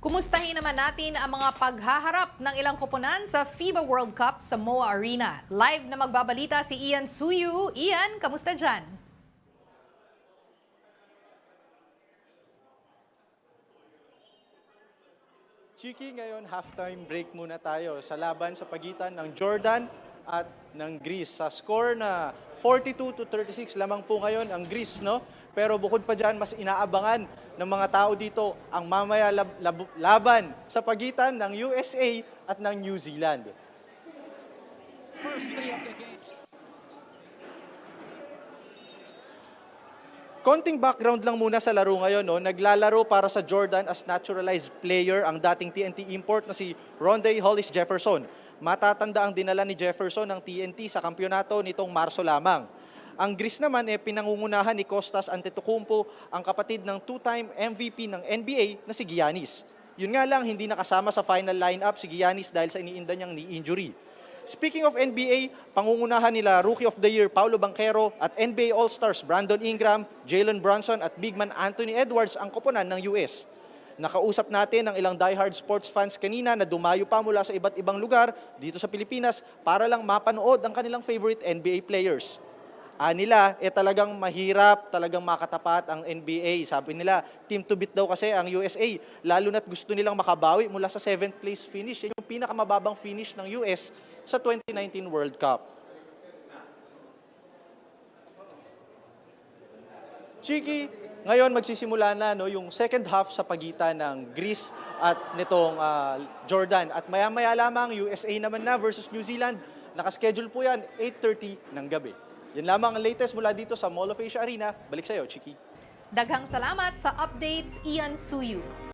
Kumustahin naman natin ang mga paghaharap ng ilang koponan sa FIBA World Cup sa MOA Arena. Live na magbabalita si Ian Suyu. Ian, kamusta dyan? Chiki, ngayon halftime break muna tayo sa laban sa pagitan ng Jordan at ng Greece. Sa score na 42 to 36 lamang po ngayon ang Greece, no? Pero bukod pa dyan, mas inaabangan ng mga tao dito ang mamaya lab- lab- laban sa pagitan ng USA at ng New Zealand. first three of the game. Konting background lang muna sa laro ngayon. No? Naglalaro para sa Jordan as naturalized player ang dating TNT import na si Rondé Hollis Jefferson. Matatanda ang dinala ni Jefferson ng TNT sa kampyonato nitong Marso lamang. Ang Greece naman eh pinangungunahan ni Costas Antetokounmpo, ang kapatid ng two-time MVP ng NBA na si Giannis. Yun nga lang, hindi nakasama sa final lineup si Giannis dahil sa iniinda niyang knee injury. Speaking of NBA, pangungunahan nila Rookie of the Year Paulo Banquero at NBA All-Stars Brandon Ingram, Jalen Brunson at big man Anthony Edwards ang koponan ng US. Nakausap natin ang ilang diehard sports fans kanina na dumayo pa mula sa iba't ibang lugar dito sa Pilipinas para lang mapanood ang kanilang favorite NBA players. Ah, nila, eh talagang mahirap, talagang makatapat ang NBA. Sabi nila, team to beat daw kasi ang USA. Lalo na't gusto nilang makabawi mula sa 7th place finish. Yan yung pinakamababang finish ng US sa 2019 World Cup. Chiki, ngayon magsisimula na no, yung second half sa pagitan ng Greece at nitong ah, Jordan. At maya-maya lamang, USA naman na versus New Zealand. Nakaschedule po yan, 8.30 ng gabi. Yan lamang ang latest mula dito sa Mall of Asia Arena. Balik sa'yo, Chiki. Daghang salamat sa updates, Ian Suyu.